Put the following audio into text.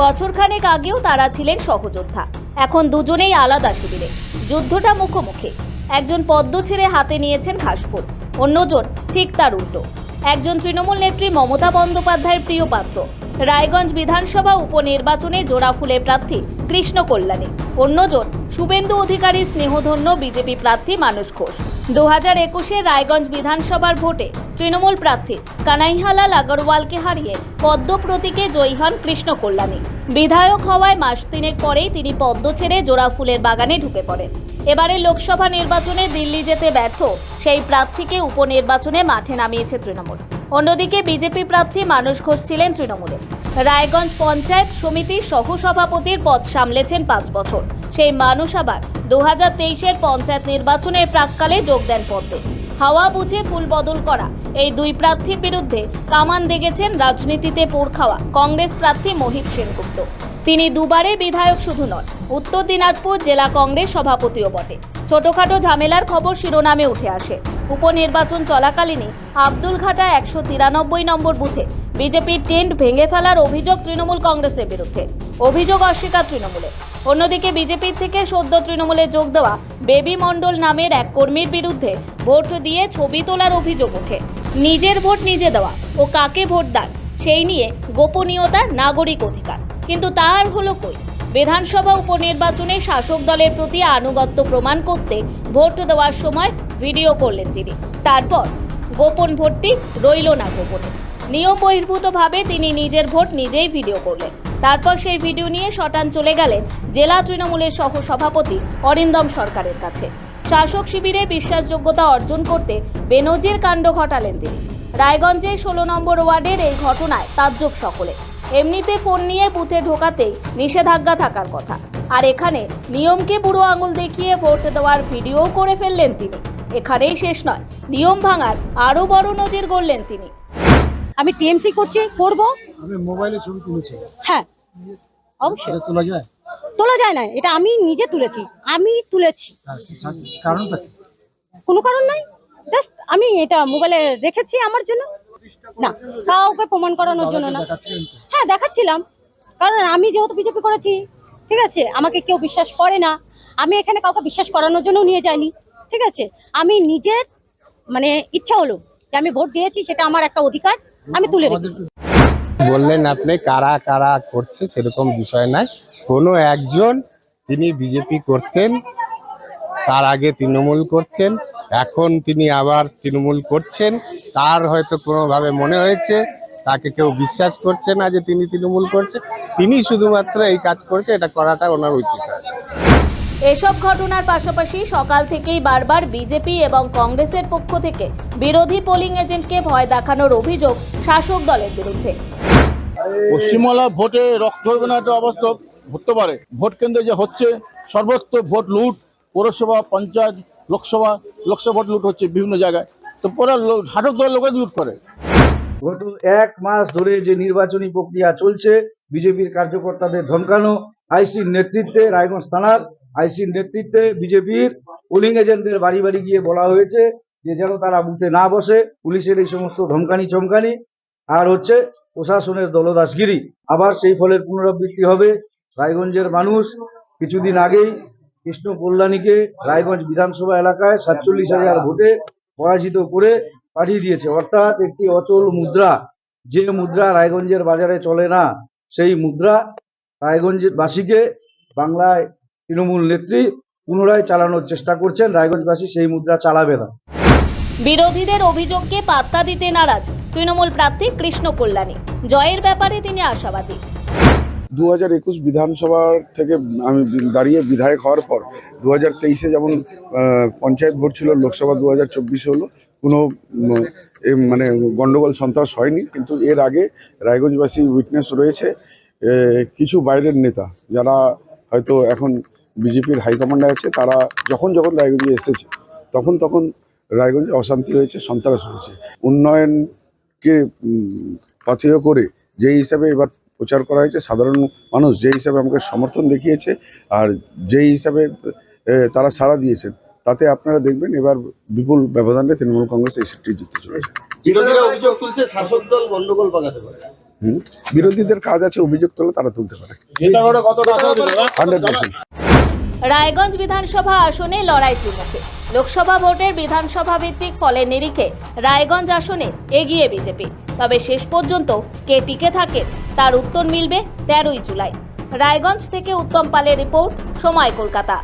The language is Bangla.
বছরখানেক আগেও তারা ছিলেন সহযোদ্ধা। এখন দুজনেই আলাদা শিবিরে। যুদ্ধটা মুখোমুখি। একজন পদ্ম ছেড়ে হাতে নিয়েছেন ঘাসফুল অন্যজন ঠিক তার উল্টো। একজন তৃণমূল নেত্রী মমতা বন্দ্যোপাধ্যায়ের প্রিয় পাত্র। রায়গঞ্জ বিধানসভা উপনির্বাচনে জোড়াফুলের প্রার্থী কৃষ্ণ কল্যাণী অন্যজন শুভেন্দু অধিকারী স্নেহধন্য বিজেপি প্রার্থী মানুষ ঘোষ। দু হাজার একুশে রায়গঞ্জ বিধানসভার ভোটে তৃণমূল প্রার্থী কানাইহালাল আগরওয়ালকে হারিয়ে পদ্ম প্রতীকে জয়ী হন কৃষ্ণ কল্যাণী। বিধায়ক হওয়ায় মাস তিনেক পরেই তিনি পদ্ম ছেড়ে জোড়া ফুলের বাগানে ঢুকে পড়েন। এবারে লোকসভা নির্বাচনে দিল্লি যেতে ব্যর্থ, সেই প্রার্থীকে উপনির্বাচনে মাঠে নামিয়েছে তৃণমূল। অন্যদিকে বিজেপি প্রার্থী মানুষ ঘোষ ছিলেন তৃণমূলে রায়গঞ্জ পঞ্চায়েত সমিতির সহসভাপতির পদ সামলেছেন পাঁচ বছর। সেই মানুষ আবার দু হাজার তেইশের পঞ্চায়েত নির্বাচনের প্রাককালে যোগ দেন পদ্মে। হাওয়া বুঝে ফুল বদল করা। এই দুই প্রার্থীর বিরুদ্ধে কামান দেখেছেন রাজনীতিতে পোড় খাওয়া কংগ্রেস প্রার্থী মহিত সেনগুপ্ত। তিনি দুবারে বিধায়ক শুধু নন, উত্তর দিনাজপুর জেলা কংগ্রেস সভাপতিও বটে। ছোটখাটো ঝামেলার খবর শিরোনামে উঠে আসে। উপনির্বাচন চলাকালীনই আব্দুল ঘাটা একশো তিরানব্বই নম্বর বুথে বিজেপির টেন্ট ভেঙে ফেলার অভিযোগ তৃণমূল কংগ্রেসের বিরুদ্ধে। অভিযোগ অস্বীকার তৃণমূলে অন্যদিকে বিজেপির থেকে সদ্য তৃণমূলে যোগ দেওয়া বেবি মণ্ডল নামের এক কর্মীর বিরুদ্ধে ভোট দিয়ে ছবি তোলার অভিযোগ ওঠে। নিজের ভোট নিজে দেওয়া ও কাকে ভোট দান, সেই নিয়ে গোপনীয়তার নাগরিক অধিকার। কিন্তু তার হলো কই? বিধানসভা উপনির্বাচনে শাসক দলের প্রতি আনুগত্য প্রমাণ করতে ভোট দেওয়ার সময় ভিডিও করলেন তিনি। তারপর গোপন ভোটটি রইল না গোপনে। নিয়ম বহির্ভূতভাবে তিনি নিজের ভোট নিজেই ভিডিও করলেন। তারপর সেই ভিডিও নিয়ে শটান চলে গেলেন জেলা তৃণমূলের সহ সভাপতি অরিন্দম সরকারের কাছে। শাসক শিবিরে বিশ্বাসযোগ্যতা অর্জন করতে বেনজির কাণ্ড ঘটালেন তিনি। রায়গঞ্জের ষোলো নম্বর ওয়ার্ডের এই ঘটনায় তাজ্জব সকলে। এমনিতে ফোন নিয়ে বুথে ঢোকাতেই নিষেধাজ্ঞা থাকার কথা। আর এখানে নিয়মকে বুড়ো আঙুল দেখিয়ে ভোট দেওয়ার ভিডিও করে ফেললেন তিনি। এখানেই শেষ নয় নিয়ম ভাঙার আরও বড় নজির গড়লেন তিনি। আমি টিএমসি করছি করব? আমি মোবাইলে ছবি তুলেছি। হ্যাঁ। অবশ্যই। সেটা তোলা যায়? তোলা যায় না এটা আমি নিজে তুলেছি আমি তুলেছি। আর কারণটা কোনো কারণ নাই জাস্ট আমি এটা মোবাইলে রেখেছি আমার জন্য। না কাউকে প্রমাণ করানোর জন্য না। হ্যাঁ দেখাচ্ছিলাম। কারণ আমি যেহেতু বিজেপি করেছি ঠিক আছে আমাকে কেউ বিশ্বাস করে না। আমি এখানে কাউকে বিশ্বাস করানোর জন্য নিয়ে যাইনি ঠিক আছে। আমি নিজের মানে ইচ্ছা হলো যে আমি ভোট দিয়েছি সেটা আমার একটা অধিকার আমি তুলে রেখেছি। বললেন আপনি কারা কারা করছে সেরকম বিষয় নাই কোনো একজন তিনি বিজেপি করতেন তার আগে তৃণমূল করতেন এখন তিনি আবার তৃণমূল করছেন। তার হয়তো কোনোভাবে মনে হয়েছে তাকে কেউ বিশ্বাস করছে না যে তিনি তৃণমূল করছে। তিনি শুধুমাত্র এই কাজ করছে এটা করাটা ওনার উচিত এসব ঘটনার পাশাপাশি সকাল থেকেই বারবার বিজেপি এবং কংগ্রেসের পক্ষ থেকে বিরোধী পোলিং এজেন্টকে ভয় দেখানোর অভিযোগ শাসক দলের বিরুদ্ধে। পশ্চিমবাংলা ভোটে রক্ত ধরবে না একটা অবস্থা হতে পারে। ভোট কেন্দ্রে যে হচ্ছে সর্বত্র ভোট লুট পৌরসভা, পঞ্চায়েত, লোকসভা লোকসভা লুট হচ্ছে বিভিন্ন জায়গায়। তো পরে হাটক দলের লোকের লুট করে। গত এক মাস ধরে যে নির্বাচনী প্রক্রিয়া চলছে, বিজেপির কার্যকর্তাদের ধমকানো, আইসির নেতৃত্বে রায়গঞ্জ থানার আইসির নেতৃত্বে বিজেপির পোলিং এজেন্টদের বাড়ি বাড়ি গিয়ে বলা হয়েছে যে যেন তারা বুথে না বসে পুলিশের এই সমস্ত ধমকানি চমকানি। আর হচ্ছে প্রশাসনের দলদাসগিরি। আবার সেই ফলের পুনরাবৃত্তি হবে। রায়গঞ্জের মানুষ কিছুদিন আগেই কৃষ্ণ কল্যাণীকে রায়গঞ্জ বিধানসভা এলাকায় সাতচল্লিশ হাজার ভোটে পরাজিত করে পাঠিয়ে দিয়েছে। অর্থাৎ একটি অচল মুদ্রা। যে মুদ্রা রায়গঞ্জের বাজারে চলে না, সেই মুদ্রা রায়গঞ্জের বাসীকে বাংলায় তৃণমূল নেত্রী পুনরায় চালানোর চেষ্টা করছেন। রায়গঞ্জবাসী সেই মুদ্রা চালাবে না। বিরোধীদের অভিযোগকে পাত্তা দিতে নারাজ তৃণমূল প্রার্থী কৃষ্ণ কল্যাণী জয়ের ব্যাপারে তিনি আশাবাদী। দু হাজার একুশ বিধানসভার থেকে আমি দাঁড়িয়ে বিধায়ক হওয়ার পর দু হাজার তেইশে যেমন পঞ্চায়েত ভোট ছিল, লোকসভা দু হাজার চব্বিশে হলো, কোনো মানে গণ্ডগোল সন্ত্রাস হয়নি। কিন্তু এর আগে রায়গঞ্জবাসী উইটনেস রয়েছে কিছু বাইরের নেতা যারা হয়তো এখন বিজেপির হাইকমান্ডে আছে, তারা যখন যখন রায়গঞ্জে এসেছে, তখন তখন রায়গঞ্জে অশান্তি হয়েছে, সন্ত্রাস হয়েছে। উন্নয়নকে পাথেয় করে যে হিসাবে এবার প্রচার করা হয়েছে। সাধারণ মানুষ যে হিসাবে আমাকে সমর্থন দেখিয়েছে আর যেই হিসাবে তারা সাড়া দিয়েছেন তাতে আপনারা দেখবেন এবার বিপুল ব্যবধানে তৃণমূল কংগ্রেস এই সিটটি জিততে চলেছে। বিরোধীরা অভিযোগ তুলছে শাসক দল গন্ডগোল পাকাতে পারে। হুম? বিরোধীদের কাজ আছে অভিযোগ তোলা তারা তুলতে পারে। Hundred percent. রায়গঞ্জ বিধানসভা আসনে লড়াই ত্রিমুখে লোকসভা ভোটের বিধানসভা ভিত্তিক ফলের নিরিখে রায়গঞ্জ আসনে এগিয়ে বিজেপি। তবে শেষ পর্যন্ত কে টিকে থাকে তার উত্তর মিলবে তেরোই জুলাই। রায়গঞ্জ থেকে উত্তম পালের রিপোর্ট, সময় কলকাতা।